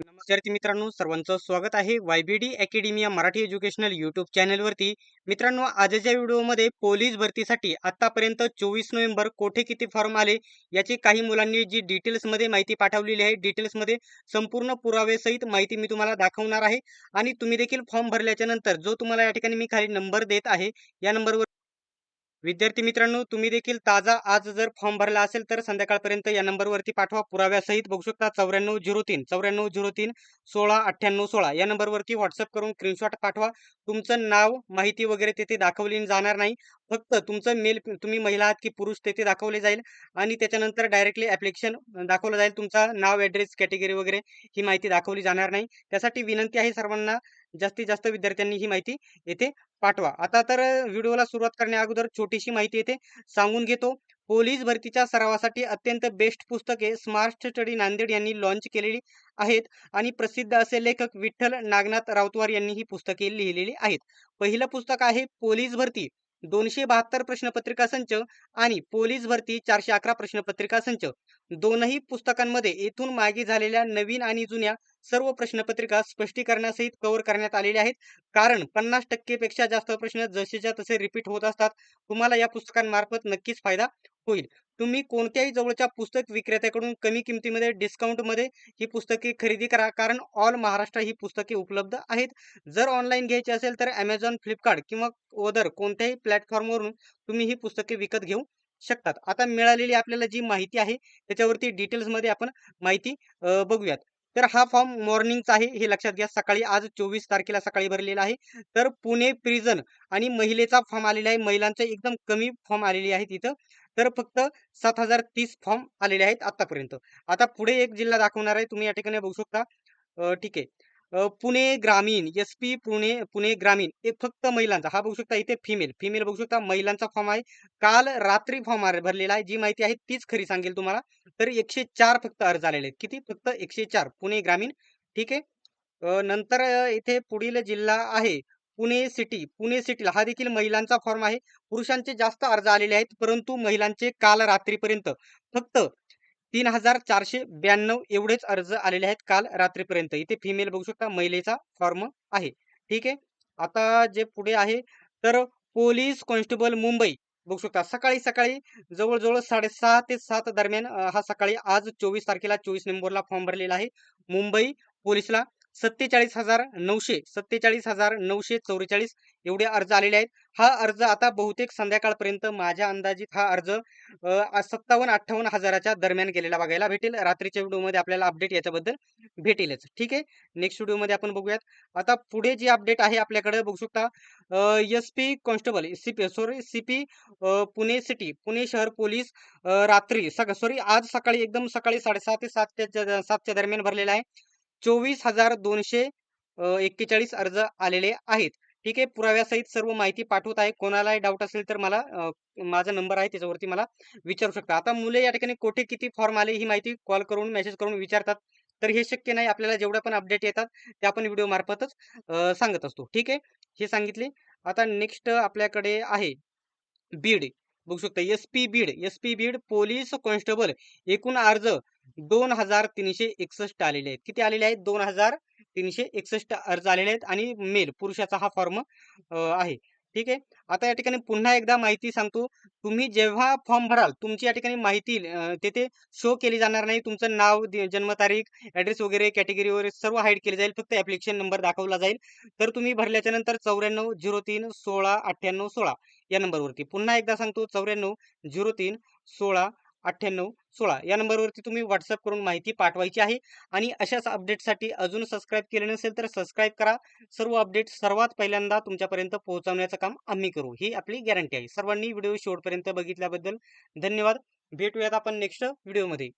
विद्यार्थी मित्रांनो सर्वांचं स्वागत आहे YBD academy Marathi educational YouTube चॅनलवरती. मित्रांनो आजच्या व्हिडिओमध्ये पोलीस भरतीसाठी आतापर्यंत चोवीस नोव्हेंबर कोठे किती फॉर्म आले याची काही मुलांनी जी डिटेल्समध्ये माहिती पाठवलेली आहे डिटेल्समध्ये संपूर्ण पुरावेसहित माहिती मी तुम्हाला दाखवणार आहे. आणि तुम्ही देखील फॉर्म भरल्याच्या नंतर जो तुम्हाला या ठिकाणी मी खाली नंबर देत आहे या नंबरवर विद्यार्थी मित्रांनो तुम्ही देखील ताजा आज जर फॉर्म भरला असेल तर संध्याकाळपर्यंत या नंबरवरती पाठवा. पुराव्यासहित बघू शकता चौऱ्याण्णव झिरो तीन चौऱ्याण्णव झिरो तीन सोळा अठ्ठ्याण्णव सोळा या नंबरवरती व्हॉट्सअप करून स्क्रीनशॉट पाठवा. तुमचं नाव माहिती वगैरे तेथे दाखवली जाणार नाही. फक्त तुमचं मेल तुम्ही महिला आहात की पुरुष तेथे दाखवले जाईल आणि त्याच्यानंतर डायरेक्टली ॲप्लिकेशन दाखवलं जाईल. तुमचा नाव ॲड्रेस कॅटेगरी वगैरे ही माहिती दाखवली जाणार नाही. त्यासाठी विनंती आहे सर्वांना जास्तीत जास्त विद्यार्थ्यांनी ही माहिती येथे पाठवा. आता तर व्हिडिओला सुरुवात करण्या अगोदर छोटीशी माहिती येथे सांगून घेतो. पोलीस भरतीच्या सरावासाठी अत्यंत बेस्ट पुस्तके स्मार्ट स्टडी नांदेड यांनी लॉन्च केलेली आहेत आणि प्रसिद्ध असे लेखक विठ्ठल नागनाथ राऊतवार यांनी ही पुस्तके लिहिलेली आहेत. पहिलं पुस्तक आहे पोलीस भरती. दोनशे बहात्तर प्रश्नपत्रिका संच आणि पोलीस भरती चारशे अकरा प्रश्नपत्रिका संच. दोनही पुस्तकांमध्ये येथून मागे झालेल्या नवीन आणि जुन्या सर्व प्रश्नपत्रिका स्पष्टीकरणासहित कव्हर करण्यात आलेल्या आहेत. कारण पन्नास टक्केपेक्षा जास्त प्रश्न जसेच्या तसे रिपीट होत असतात. तुम्हाला या पुस्तकांमार्फत नक्कीच फायदा होईल. तुम्ही कोणत्याही जवळच्या पुस्तक विक्रेत्याकडून कमी किमतीमध्ये डिस्काउंटमध्ये ही पुस्तके खरेदी करा. कारण ऑल महाराष्ट्र ही पुस्तके उपलब्ध आहेत. जर ऑनलाईन घ्यायची असेल तर ॲमेझॉन फ्लिपकार्ट किंवा ओदर कोणत्याही प्लॅटफॉर्मवरून तुम्ही ही पुस्तके विकत घेऊ शकतात. आता मिळालेली आपल्याला जी माहिती आहे त्याच्यावरती डिटेल्समध्ये आपण माहिती बघूयात. तर हा फॉर्म मॉर्निंगचा आहे हे लक्षात घ्या. सकाळी आज चोवीस तारखेला सकाळी भरलेला आहे. तर पुणे प्रिझन आणि महिलेचा फॉर्म आलेला आहे. महिलांचे एकदम कमी फॉर्म आलेले आहेत इथं तर फक्त सात हजार तीस फॉर्म आलेले आहेत आतापर्यंत. आता पुढे एक जिल्हा दाखवणार आहे तुम्ही या ठिकाणी बघू शकता. ठीक आहे. पुणे ग्रामीण एस पी पुणे पुणे ग्रामीण हे फक्त महिलांचा. हा बघू शकता इथे फिमेल फिमेल बघू शकता महिलांचा फॉर्म आहे. काल रात्री फॉर्म भरलेला आहे. जी माहिती आहे तीच खरी सांगेल तुम्हाला. तर एकशे चार फक्त अर्ज आलेले आहेत. किती? फक्त एकशे चार. पुणे ग्रामीण. ठीक आहे. नंतर इथे पुढील जिल्हा आहे. पुणे सिटी पुणे सिटीला हा देखील महिलांचा फॉर्म आहे. पुरुषांचे जास्त अर्ज आलेले आहेत परंतु महिलांचे काल रात्रीपर्यंत फक्त तीन हजार चारशे ब्याण्णव एवढेच अर्ज आलेले आहेत काल रात्रीपर्यंत. इथे फिमेल बघू शकता महिलेचा फॉर्म आहे. ठीक आहे? आता जे पुढे आहे तर पोलीस कॉन्स्टेबल मुंबई बघू शकता. सकाळी सकाळी जवळजवळ साडेसहा ते सात दरम्यान हा सकाळी आज चोवीस तारखेला चोवीस नंबरला फॉर्म भरलेला आहे. मुंबई पोलीसला सत्तेचाळीस हजार नऊशे सत्तेचाळीस हजार नऊशे चौवेचाळीस एवढे अर्ज आलेले आहेत. हा अर्ज आता बहुतेक संध्याकाळपर्यंत माझ्या अंदाजित हा अर्ज सत्तावन्न अठ्ठावन्न हजाराच्या दरम्यान गेलेला बघायला भेटेल. रात्रीच्या व्हिडिओमध्ये आपल्याला अपडेट याच्याबद्दल भेटेलच. ठीक आहे? नेक्स्ट व्हिडिओमध्ये आपण बघूयात. आता पुढे जी अपडेट आहे आपल्याकडे बघू शकता S P constable CP sorry C P Pune city Pune शहर पोलीस रात्री सग सॉरी आज सकाळी एकदम सकाळी साडेसहा ते सातच्या सातच्या दरम्यान भरलेला आहे. चोवीस हजार दोनशे एक्केचाळीस अर्ज आलेले आहेत. ठीक आहे पुराव्यासहित सर्व माहिती पाठवत आहे. कोणालाही डाऊट असेल तर मला माझा नंबर आहे त्याच्यावरती मला विचारू शकता. आता मुले या ठिकाणी कोठे किती फॉर्म आले ही माहिती कॉल करून मेसेज करून विचारतात. तर हे शक्य नाही. आपल्याला जेवढ्या पण अपडेट येतात ते आपण व्हिडिओ मार्फतच सांगत असतो. ठीक आहे? हे सांगितले. आता नेक्स्ट आपल्याकडे आहे बीड. बघू शकता S P Beed. S P Beed police constable एकूण अर्ज दोन हजार तीनशे एकसष्ट आलेले आहेत. किती आलेले आहेत? दोन हजार तीनशे एकसष्ट अर्ज आलेले आहेत आणि मेल पुरुषाचा हा फॉर्म आहे. ठीक आहे? आता या ठिकाणी पुन्हा एकदा माहिती सांगतो. तुम्ही जेव्हा फॉर्म भराल तुमची या ठिकाणी माहिती तेथे शो केली जाणार नाही. तुमचं नाव जन्मतारीख ऍड्रेस वगैरे कॅटेगरी वगैरे सर्व हाईड केले जाईल. फक्त ऍप्लिकेशन नंबर दाखवला जाईल. तर तुम्ही भरल्याच्या नंतर चौऱ्याण्णव झिरो तीन सोळा अठ्ठ्याण्णव सोळा या नंबरवरती पुन्हा एकदा सांगतो चौऱ्याण्णव झिरो तीन सोळा अठ्ठ्याण्णव सोळा या नंबरवरती तुम्ही व्हॉट्सअप करून माहिती पाठवायची आहे आणि अशाच अपडेटसाठी अजून सबस्क्राईब केले नसेल तर सबस्क्राईब करा. सर्व अपडेट सर्वात पहिल्यांदा तुमच्यापर्यंत पोहोचवण्याचं काम आम्ही करू. ही आपली गॅरंटी आहे. सर्वांनी व्हिडिओ शेवटपर्यंत बघितल्याबद्दल धन्यवाद. भेटूयात आपण नेक्स्ट व्हिडिओमध्ये